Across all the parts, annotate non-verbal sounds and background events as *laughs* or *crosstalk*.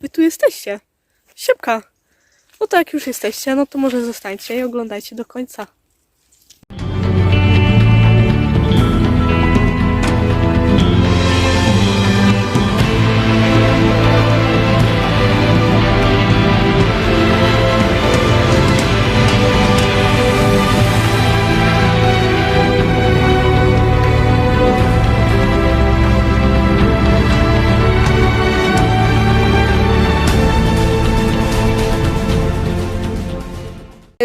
Wy tu jesteście. Siemka. No to jak już jesteście, no to może zostańcie i oglądajcie do końca.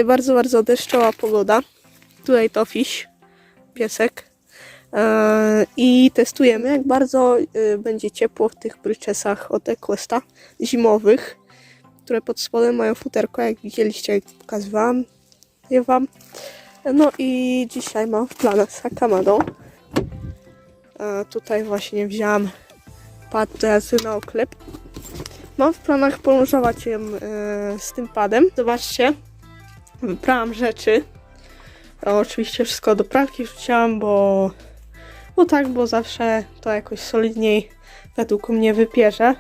Bardzo, bardzo deszczowa pogoda. Tutaj to fiś, piesek. Eee, I testujemy, jak bardzo e, będzie ciepło w tych bryczesach od Equesta zimowych, które pod spodem mają futerko, jak widzieliście, jak pokazywałam je wam. No i dzisiaj mam w planach z Hakamadą. E, tutaj właśnie wziąłam pad jazdy na oklep. Mam w planach polążować ją e, z tym padem. Zobaczcie, wyprałam rzeczy. Oczywiście wszystko do pralki wrzuciłam, bo, bo tak, bo zawsze to jakoś solidniej według mnie wypierze.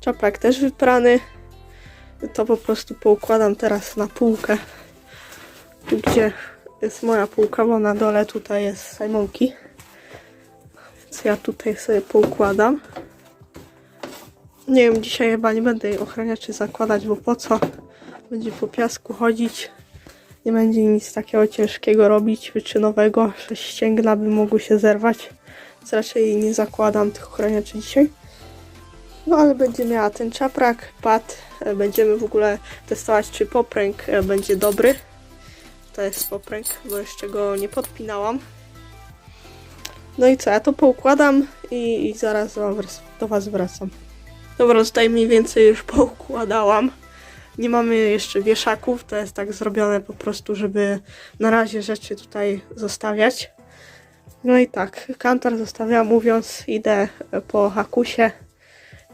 Czapek też wyprany. To po prostu poukładam teraz na półkę. Tu gdzie jest moja półka, bo na dole tutaj jest Simonki. Więc ja tutaj sobie poukładam. Nie wiem, dzisiaj chyba nie będę jej ochraniaczy zakładać, bo po co? Będzie po piasku chodzić. Nie będzie nic takiego ciężkiego robić, wyczynowego, że ścięgna by mogły się zerwać. Więc raczej nie zakładam tych ochraniaczy dzisiaj. No ale będzie miała ten czaprak, pad. E, Będziemy w ogóle testować, czy popręg e, będzie dobry. To jest popręg, bo jeszcze go nie podpinałam. No i co, ja to poukładam i, i zaraz do Was wracam. Dobra, tutaj mniej więcej już poukładałam. Nie mamy jeszcze wieszaków, to jest tak zrobione po prostu, żeby na razie rzeczy tutaj zostawiać. No i tak, kantar zostawiam mówiąc, idę po hakusie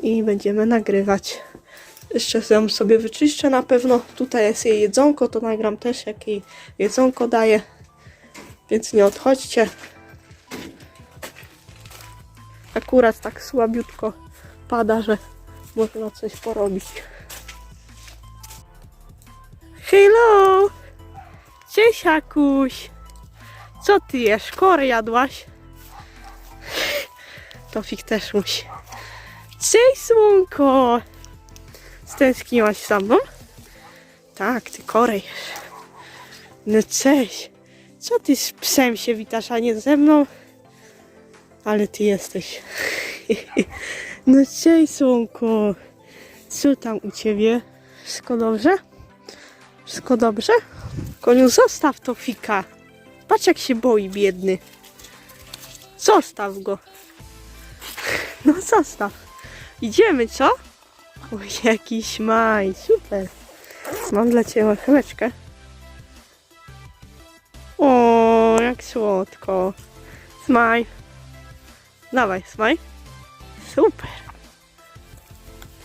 i będziemy nagrywać. Jeszcze ją sobie wyczyszczę na pewno. Tutaj jest jej jedzonko, to nagram też jak jej jedzonko daje. Więc nie odchodźcie. Akurat tak słabiutko pada, że można coś porobić. Hello! Cześć, Hakuś! Co ty jesz? Korę jadłaś? *laughs* Tofik też musi. Cześć, słonko! Stęskniłaś za mną? Tak, ty korę jesz. No cześć. Co ty z psem się witasz, a nie ze mną? Ale ty jesteś. *laughs* No cześć, słonko. Co tam u ciebie? Wszystko dobrze? Wszystko dobrze? Koniu, zostaw to fika. Patrz jak się boi, biedny. Zostaw go. *laughs* No zostaw. Idziemy, co? Oj, jakiś maj, super. Mam dla Ciebie marcheweczkę. O, jak słodko. Smaj. Dawaj, smaj. Super.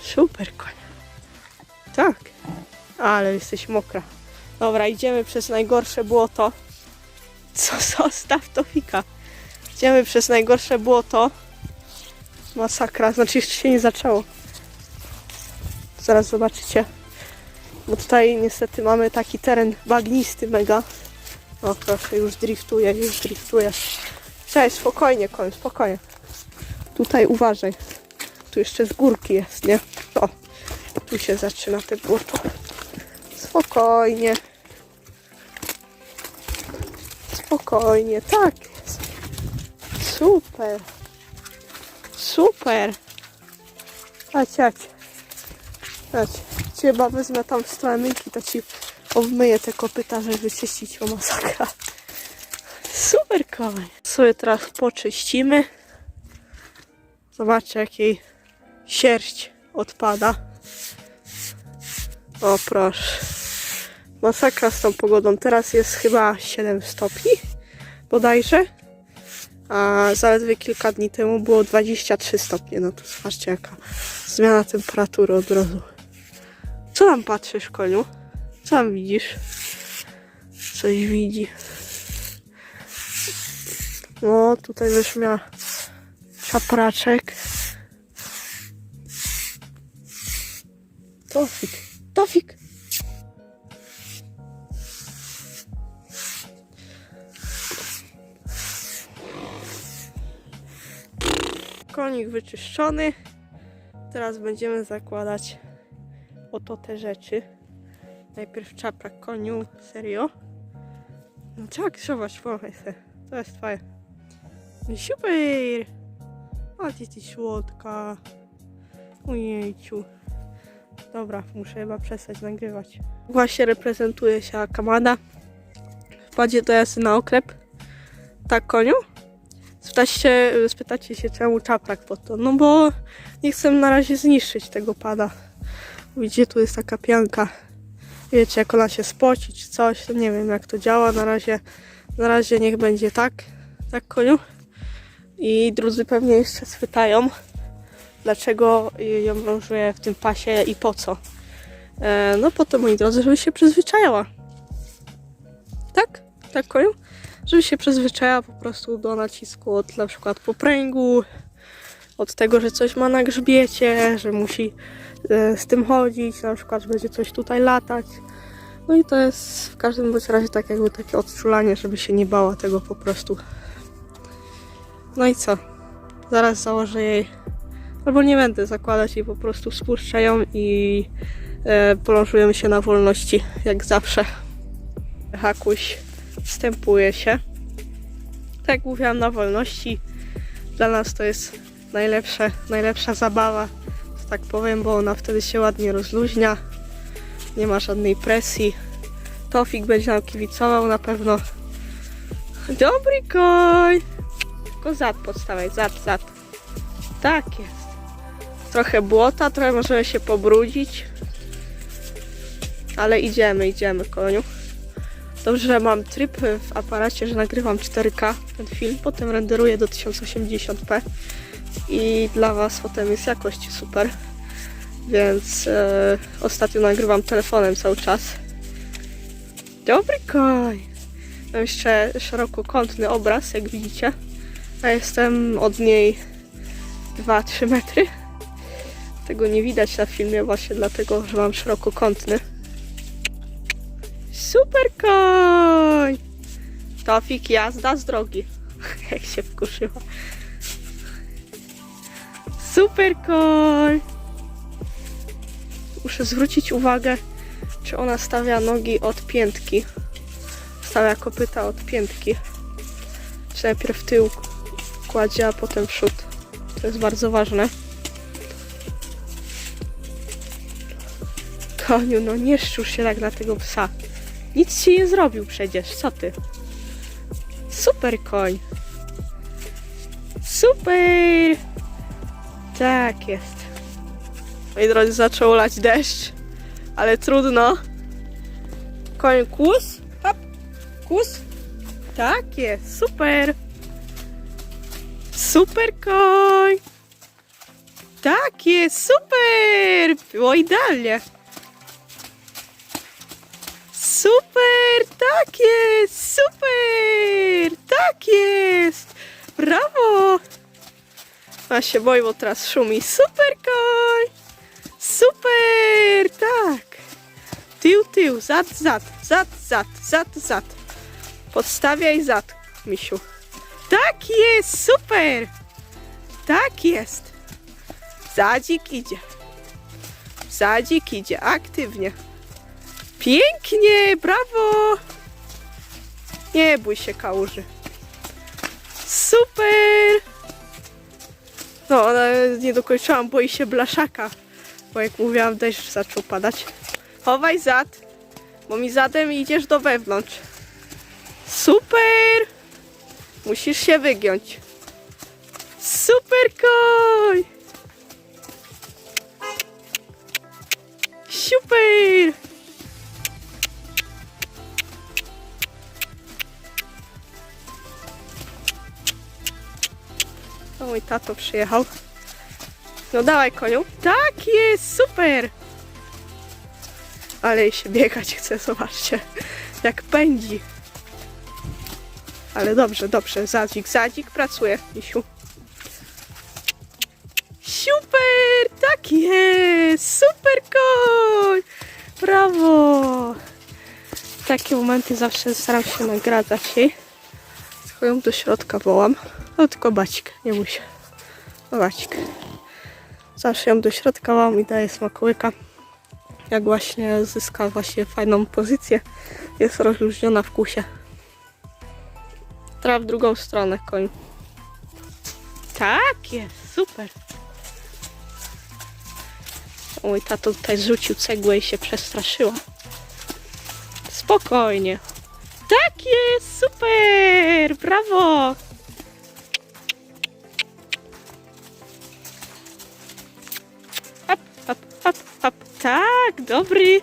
Super, konia. Tak. Ale jesteś mokra. Dobra, idziemy przez najgorsze błoto. Co, zostaw to fika. Idziemy przez najgorsze błoto. Masakra, znaczy jeszcze się nie zaczęło. Zaraz zobaczycie. Bo tutaj niestety mamy taki teren bagnisty mega. O proszę, już driftuje, już driftuje. Cześć, spokojnie koń, spokojnie. Tutaj uważaj. Tu jeszcze z górki jest, nie? O, tu się zaczyna te błoto. Spokojnie. Spokojnie, tak jest. Super. Super. Chodź. Chodź. Cię chyba wezmę tam myjki, to ci obmyję te kopyta, żeby wyczyścić o masakra. Super koń. Sobie teraz poczyścimy. Zobaczcie, jakiej sierść odpada. O proszę. Masakra z tą pogodą. Teraz jest chyba 7 stopni bodajże. A zaledwie kilka dni temu było 23 stopnie. No to zobaczcie jaka zmiana temperatury od razu. Co tam patrzysz, koniu? Co tam widzisz? Coś widzi. No, tutaj też miała czapraczek. Tofik, Tofik! Konik wyczyszczony. Teraz będziemy zakładać oto te rzeczy. Najpierw czaprak koniu, serio. No tak, pomachaj se. To jest twoje. No super! A ty ty słodka. Ojejciu. Dobra, muszę chyba przestać nagrywać. Właśnie reprezentuje się Akamada. Wpadzie do jazdy na oklep. Tak, koniu? Spytacie, spytacie się, czemu czaprak po to? No bo nie chcę na razie zniszczyć tego pada. Widzicie, tu jest taka pianka. Wiecie, jak ona się spoci czy coś, nie wiem jak to działa. Na razie, na razie niech będzie tak, tak koniu. I drudzy pewnie jeszcze spytają, dlaczego ją wężuję w tym pasie i po co. E, no po to, moi drodzy, żeby się przyzwyczajała. Tak? Tak, koniu? Żeby się przyzwyczaiła po prostu do nacisku od na przykład popręgu, od tego, że coś ma na grzbiecie, że musi e, z tym chodzić, na przykład że będzie coś tutaj latać. No i to jest w każdym bądź razie tak jakby takie odczulanie, żeby się nie bała tego po prostu. No i co? Zaraz założę jej, albo nie będę zakładać jej, po prostu spuszczę ją i e, się na wolności, jak zawsze. Hakuś wstępuje się. Tak jak mówiłam, na wolności. Dla nas to jest najlepsze, najlepsza zabawa, że tak powiem, bo ona wtedy się ładnie rozluźnia. Nie ma żadnej presji. Tofik będzie nam kibicował na pewno. Dobry koń! Tylko zad podstawiaj, zad, zad. Tak jest. Trochę błota, trochę możemy się pobrudzić. Ale idziemy, idziemy koniu. Dobrze, że mam tryb w aparacie, że nagrywam 4K ten film, potem renderuję do 1080p i dla Was potem jest jakość super. Więc e, ostatnio nagrywam telefonem cały czas. Dobry koń! Mam jeszcze szerokokątny obraz, jak widzicie. A jestem od niej 2-3 metry. Tego nie widać na filmie właśnie dlatego, że mam szerokokątny. Super koń! Tofik jazda z drogi. *laughs* Jak się wkurzyła. Super koń! Muszę zwrócić uwagę, czy ona stawia nogi od piętki. Stawia kopyta od piętki. Czy najpierw tył kładzie, a potem przód. To jest bardzo ważne. Koniu, no nie szczusz się tak na tego psa. Nic ci nie zrobił przecież, co ty? Super koń. Super! Tak jest. Moi drodzy, zaczął lać deszcz, ale trudno. Koń kus? Hop. Kus? Tak jest, super. Super koń. Tak jest, super. Było idealnie. Super! Tak jest! Super! Tak jest! Brawo! A się boję, bo teraz szumi. Super koń! Super! Tak! Tył, tył, zad, zad, zad, zad, zad, zad. Podstawiaj zad, misiu. Tak jest! Super! Tak jest! Zadzik idzie. Zadzik idzie aktywnie. Pięknie, brawo! Nie bój się kałuży. Super! No, nie dokończyłam, boi się blaszaka. Bo jak mówiłam, deszcz zaczął padać. Chowaj zad, bo mi zadem idziesz do wewnątrz. Super! Musisz się wygiąć. Super koń! Super! Mój tato przyjechał. No dawaj koniu. Tak jest, super! Ale się biegać chce, zobaczcie. Jak pędzi. Ale dobrze, dobrze. Zadzik, zadzik pracuje, misiu. Super! Tak jest! Super koń! Brawo! Takie momenty zawsze staram się nagradzać jej. Ją do środka wołam. No tylko Bacik, nie się. No Bacik. Zawsze ją do środka wołam i daję smakołyka. Jak właśnie zyska właśnie fajną pozycję, jest rozluźniona w kusie. Teraz w drugą stronę koń. Tak jest, super. Mój tato tutaj zrzucił cegłę i się przestraszyła. Spokojnie. Tak jest, super, brawo. Hop, hop, hop, hop. Tak, dobry.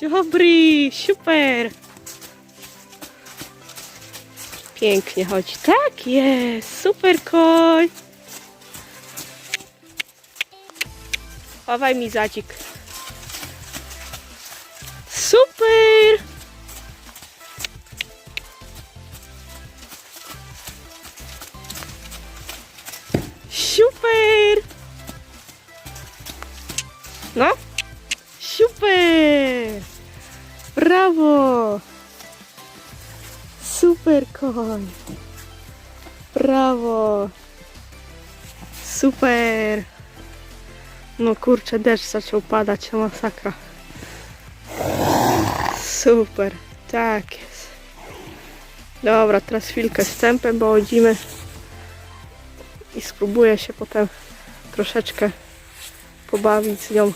Dobry, super. Pięknie chodzi. Tak jest, super koń. Chowaj mi zadzik. Koń! Brawo! Super! No kurczę, deszcz zaczął padać, masakra. Super, tak jest. Dobra, teraz chwilkę z tempem, bo chodzimy i spróbuję się potem troszeczkę pobawić z nią.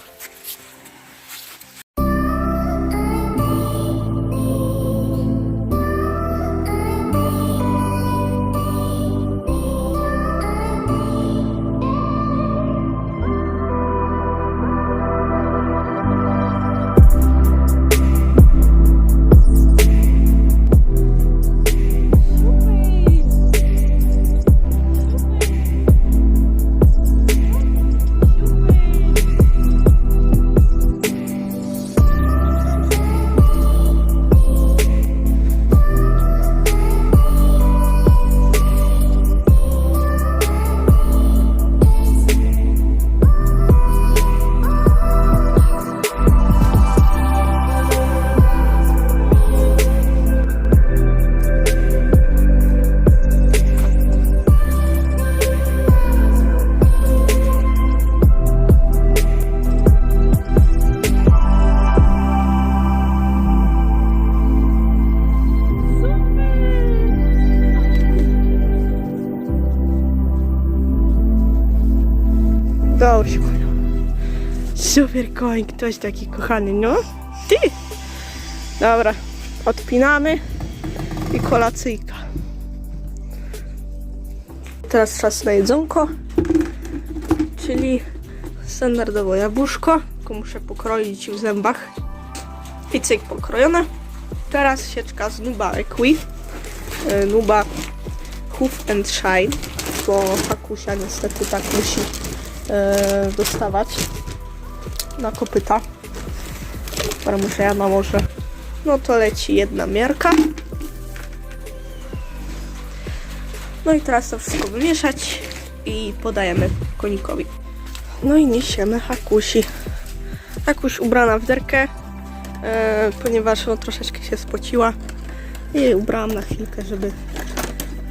Super koń, ktoś taki kochany, no? Ty! Dobra, odpinamy i kolacyjka. Teraz czas na jedzonko, czyli standardowo jabłuszko, tylko muszę pokroić w zębach. I cyk pokrojone. Teraz sieczka z Nuba Equi. E, Nuba Hoof and Shine, bo Hakusia niestety tak musi e, dostawać na kopyta. Dobra, muszę ja na może. No to leci jedna miarka. No i teraz to wszystko wymieszać i podajemy konikowi. No i niesiemy Hakusi. Hakuś ubrana w derkę, e, ponieważ no, troszeczkę się spociła. I ubrałam na chwilkę, żeby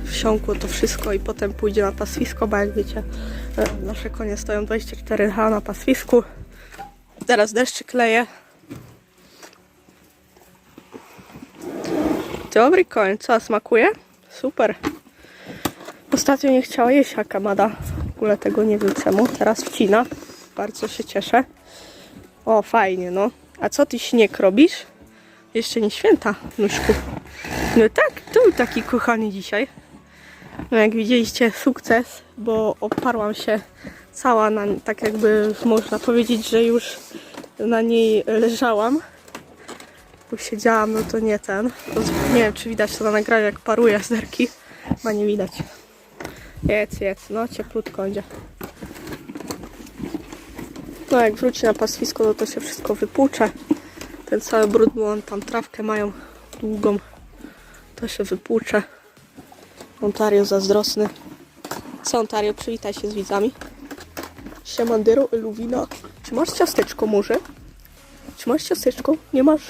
wsiąkło to wszystko i potem pójdzie na paswisko, bo jak wiecie, e, nasze konie stoją 24H na paswisku. Teraz deszczy kleje. Dobry koń, co smakuje? Super. Ostatnio nie chciała jeść Hakamada. W ogóle tego nie wiem czemu. Teraz wcina. Bardzo się cieszę. O, fajnie, no. A co ty śnieg robisz? Jeszcze nie święta, nóżku. No tak, to był taki kochany dzisiaj. No jak widzieliście, sukces, bo oparłam się cała na, tak jakby można powiedzieć, że już na niej leżałam. Bo siedziałam, no to nie ten. Nie wiem, czy widać to na nagraniu, jak paruje z. Chyba nie widać. Jedz, jedz, no cieplutko będzie. No jak wróci na paswisko, no to się wszystko wypłucze. Ten cały brud, bo on tam trawkę mają długą. To się wypłucze. Ontario zazdrosny. Co, Ontario, przywitaj się z widzami. Siemandero, Eluwina. Czy masz ciasteczko może? Czy masz ciasteczko? Nie masz?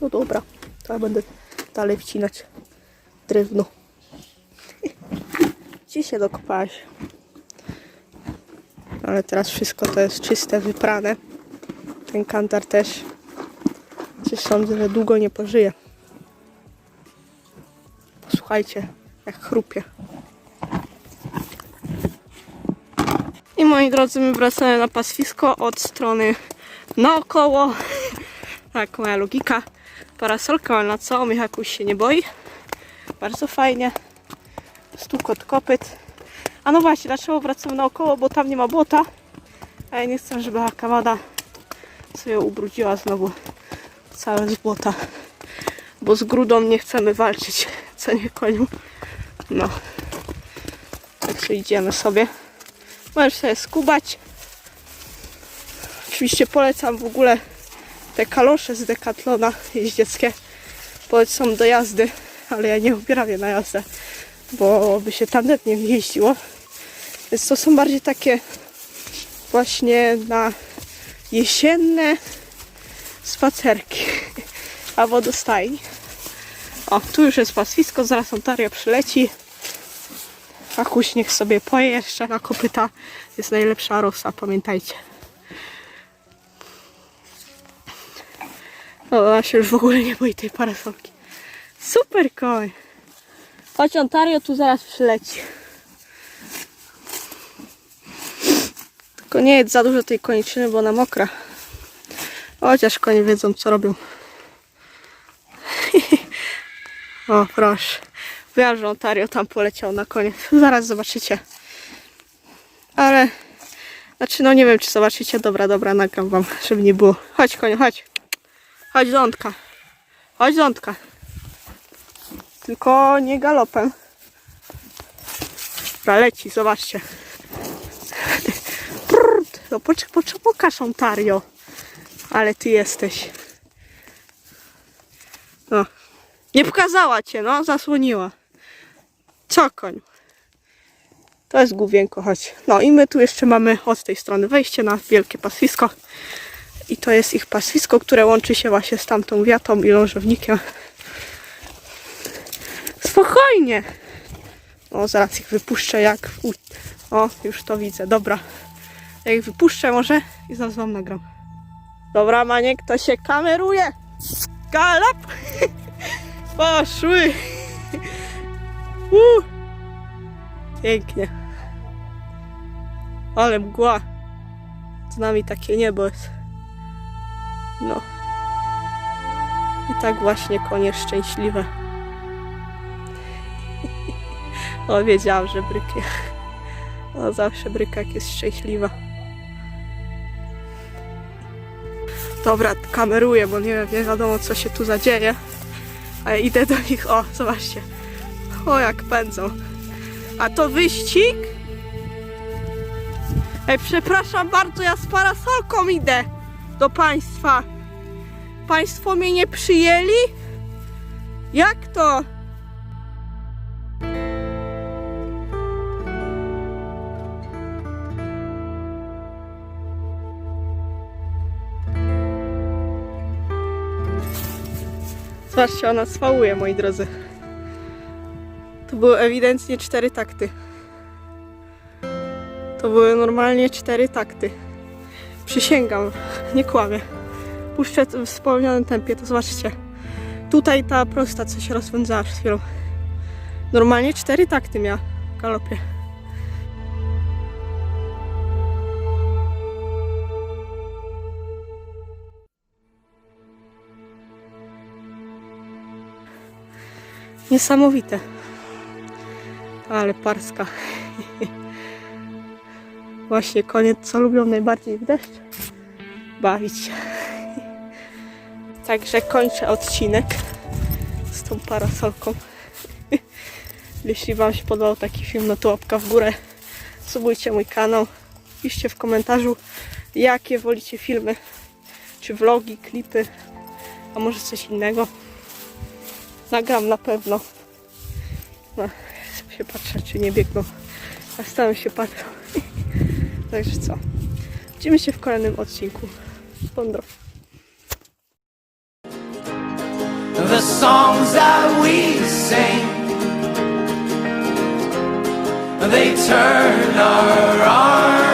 No dobra, to ja będę dalej wcinać drewno. *laughs* Gdzie się dokopałaś? Ale teraz wszystko to jest czyste, wyprane. Ten kantar też. Coś sądzę, że długo nie pożyje. Posłuchajcie, jak chrupie. Moi drodzy, my wracamy na paswisko od strony naokoło. *laughs* Tak, moja logika. Parasolka, ale na co? Michakuś się nie boi. Bardzo fajnie. Stukot kopyt. A no właśnie, dlaczego wracamy naokoło? Bo tam nie ma błota. A ja nie chcę, żeby Hakamada sobie ubrudziła znowu całe z błota. Bo z grudą nie chcemy walczyć. Co nie koniu. No. Także idziemy sobie. Możesz sobie skubać. Oczywiście polecam w ogóle te kalosze z Decathlona jeździeckie. Polecam do jazdy, ale ja nie ubieram je na jazdę, bo by się tandetnie nie jeździło. Więc to są bardziej takie właśnie na jesienne spacerki *laughs* albo do stajni. O, tu już jest paswisko, zaraz Ontario przyleci. Akuś niech sobie poje jeszcze na kopyta. Jest najlepsza rosa, pamiętajcie. O, ona się już w ogóle nie boi tej parasolki. Super koń. Chodź Ontario, tu zaraz przyleci. Tylko nie jedz za dużo tej koniczyny, bo ona mokra. Chociaż konie wiedzą co robią. *laughs* o, proszę. Wiem, że Ontario tam poleciał na koniec. Zaraz zobaczycie. Ale... Znaczy, no nie wiem, czy zobaczycie. Dobra, dobra, nagram wam, żeby nie było. Chodź, koniu, chodź. Chodź, zątka. Chodź, zątka. Tylko nie galopem. Dobra, leci, zobaczcie. No, poczek, poczek, pokaż Ontario. Ale ty jesteś. No. Nie pokazała cię, no, zasłoniła. Co koń? To jest główienko, chodź. No i my tu jeszcze mamy od tej strony wejście na wielkie paswisko. I to jest ich paswisko, które łączy się właśnie z tamtą wiatą i lążownikiem. Spokojnie! O, zaraz ich wypuszczę jak... u- O, już to widzę, dobra. Ja ich wypuszczę może i zaraz wam nagram. Dobra, Maniek, to się kameruje. Galop! *laughs* Poszły! Uh. Pięknie. Ale mgła. Z nami takie niebo jest. No. I tak właśnie konie szczęśliwe. *laughs* O, wiedziałam, że brykie. O, zawsze bryka jak jest szczęśliwa. Dobra, kameruję, bo nie, nie wiadomo co się tu zadzieje. A ja idę do nich, o, zobaczcie. O, jak pędzą. A to wyścig? Ej, przepraszam bardzo, ja z parasolką idę do państwa. Państwo mnie nie przyjęli? Jak to? Zobaczcie, ona swałuje, moi drodzy. To były ewidentnie cztery takty. To były normalnie cztery takty. Przysięgam, nie kłamię. Puszczę w spowolnionym tempie, to zobaczcie. Tutaj ta prosta, co się rozpędzała przed chwilą. Normalnie cztery takty miała w galopie. Niesamowite. Ale parska. Właśnie koniec, co lubią najbardziej w deszcz? Bawić się. Także kończę odcinek z tą parasolką. Jeśli Wam się podobał taki film, no to łapka w górę. Subujcie mój kanał. Piszcie w komentarzu, jakie wolicie filmy. Czy vlogi, klipy, a może coś innego. Nagram na pewno. No, się patrzeć, czy nie biegną Aż tam się patrzą. *laughs* Także co? Widzimy się w kolejnym odcinku. Pozdro. the songs that we sing. They turn our